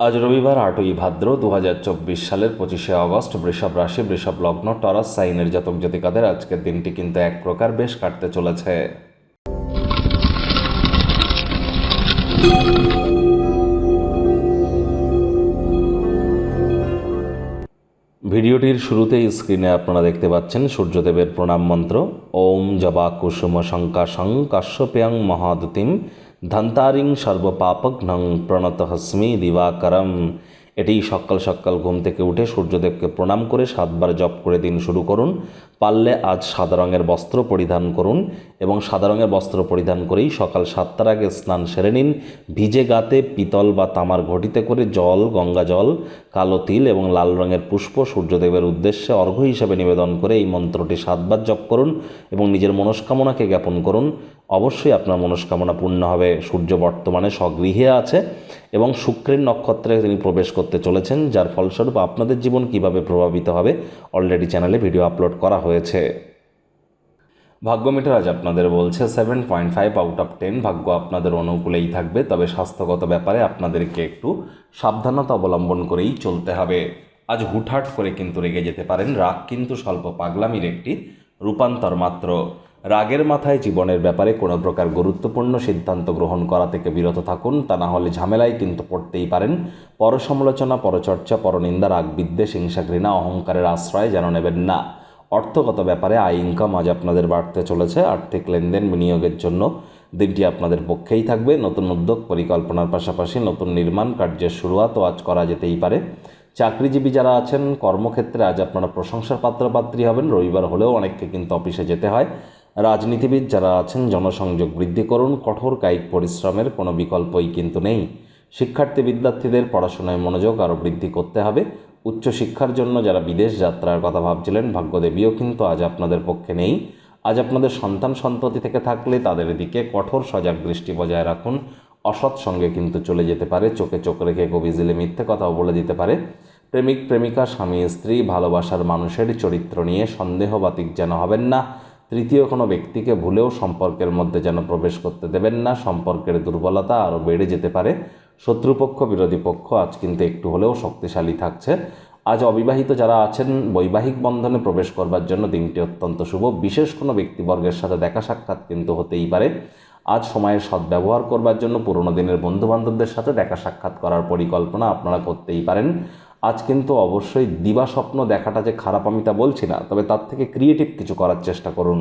আজ রবিবার আটই ভাদ্র দু হাজার চব্বিশ সালের পঁচিশে আগস্ট, বৃষভ রাশি, বৃষভ লগ্ন, টরাস সাইনের জাতক জাতিকাদের আজকের দিনটি কিন্তু এক প্রকার বেশ কাটতে চলেছে। ভিডিওটির শুরুতেই স্ক্রিনে আপনারা দেখতে পাচ্ছেন সূর্যদেবের প্রণাম মন্ত্র। ওম জবা কুসুম শঙ্কাশং কাশ্যপেয়ং মহাদতিম। ধন্তারিং সর্বপাপঘ্নং প্রণত হস্মি দিবাকরম। এটি সকাল সকাল ঘুম থেকে উঠে সূর্যদেবকে প্রণাম করে সাতবার জপ করে দিন শুরু করুন। পারলে আজ সাদা রঙের বস্ত্র পরিধান করুন এবং সাদা রঙের বস্ত্র পরিধান করেই সকাল সাতটার আগে স্নান সেরে নিন। ভিজে গাতে পিতল বা তামার ঘটিতে করে জল, গঙ্গা জল, কালো তিল এবং লাল রঙের পুষ্প সূর্যদেবের উদ্দেশ্যে অর্ঘ্য হিসাবে নিবেদন করে এই মন্ত্রটি সাতবার জপ করুন এবং নিজের মনস্কামনাকে জ্ঞাপন করুন। অবশ্যই আপনার মনস্কামনা পূর্ণ হবে। সূর্য বর্তমানে স্বগৃহে আছে এবং শুক্রের নক্ষত্রে তিনি প্রবেশ করতে চলেছেন, যার ফলস্বরূপ আপনাদের জীবন কীভাবে প্রভাবিত হবে অলরেডি চ্যানেলে ভিডিও আপলোড করা হয়েছে। ভাগ্য মিটার আজ আপনাদের বলছে seven point five out of ten ভাগ্য আপনাদের অনুকূলেই থাকবে, তবে স্বাস্থ্যগত ব্যাপারে আপনাদেরকে একটু সাবধানতা অবলম্বন করেই চলতে হবে। আজ হুটহাট করে কিন্তু রেগে যেতে পারেন, রাগ কিন্তু স্বল্প পাগলামির একটি রূপান্তর মাত্র। রাগের মাথায় জীবনের ব্যাপারে কোনো প্রকার গুরুত্বপূর্ণ সিদ্ধান্ত গ্রহণ করা থেকে বিরত থাকুন, তা না হলে ঝামেলায় কিন্তু পড়তেই পারেন। পরসমালোচনা, পরচর্চা, পরনিন্দা রাগ বিদ্বেষ হিংসা ঘৃণা অহংকারের আশ্রয় যেন নেবেন না। অর্থগত ব্যাপারে আয় ইনকাম আজ আপনাদের বাড়তে চলেছে। আর্থিক লেনদেন বিনিয়োগের জন্য দিনটি আপনাদের পক্ষেই থাকবে। নতুন উদ্যোগ পরিকল্পনার পাশাপাশি নতুন নির্মাণ কার্যের শুরুয়াতও আজ করা যেতেই পারে। চাকরিজীবী যারা আছেন, কর্মক্ষেত্রে আজ আপনারা প্রশংসার পাত্রপাত্রী হবেন। রবিবার হলেও অনেককে কিন্তু অফিসে যেতে হয়। রাজনীতিবিদ যারা আছেন, জনসংযোগ বৃদ্ধি করুন। কঠোর কায়িক পরিশ্রমের কোনো বিকল্পই কিন্তু নেই। শিক্ষার্থী বিদ্যার্থীদের পড়াশোনায় মনোযোগ আরও বৃদ্ধি করতে হবে। উচ্চশিক্ষার জন্য যারা বিদেশ যাত্রার কথা ভাবছিলেন, ভাগ্যদেবীও কিন্তু আজ আপনাদের পক্ষে নেই। আজ আপনাদের সন্তান সন্ততি থেকে থাকলে তাদের দিকে কঠোর সজাগ দৃষ্টি বজায় রাখুন। অসৎ সঙ্গে কিন্তু চলে যেতে পারে, চোখে চোখ রেখে কবিজিলে মিথ্যে কথাও বলে দিতে পারে। প্রেমিক, প্রেমিকা, স্বামী, স্ত্রী, ভালোবাসার মানুষের চরিত্র নিয়ে সন্দেহবাতিক যেন হবেন না। তৃতীয় কোনো ব্যক্তিকে ভুলেও সম্পর্কের মধ্যে যেন প্রবেশ করতে দেবেন না। সম্পর্কের দুর্বলতা আরও বেড়ে যেতে পারে। শত্রুপক্ষ, বিরোধী পক্ষ আজ কিন্তু একটু হলেও শক্তিশালী থাকছে। আজ অবিবাহিত যারা আছেন, বৈবাহিক বন্ধনে প্রবেশ করবার জন্য দিনটি অত্যন্ত শুভ। বিশেষ কোনো ব্যক্তিবর্গের সাথে দেখা সাক্ষাৎ কিন্তু হতেই পারে। আজ সময়ের সদ্ব্যবহার করবার জন্য পুরনো দিনের বন্ধুবান্ধবদের সাথে দেখা সাক্ষাৎ করার পরিকল্পনা আপনারা করতেই পারেন। আজ কিন্তু অবশ্যই দিবা স্বপ্ন দেখাটা যে খারাপ আমি তা বলছি না, তবে তার থেকে ক্রিয়েটিভ কিছু করার চেষ্টা করুন।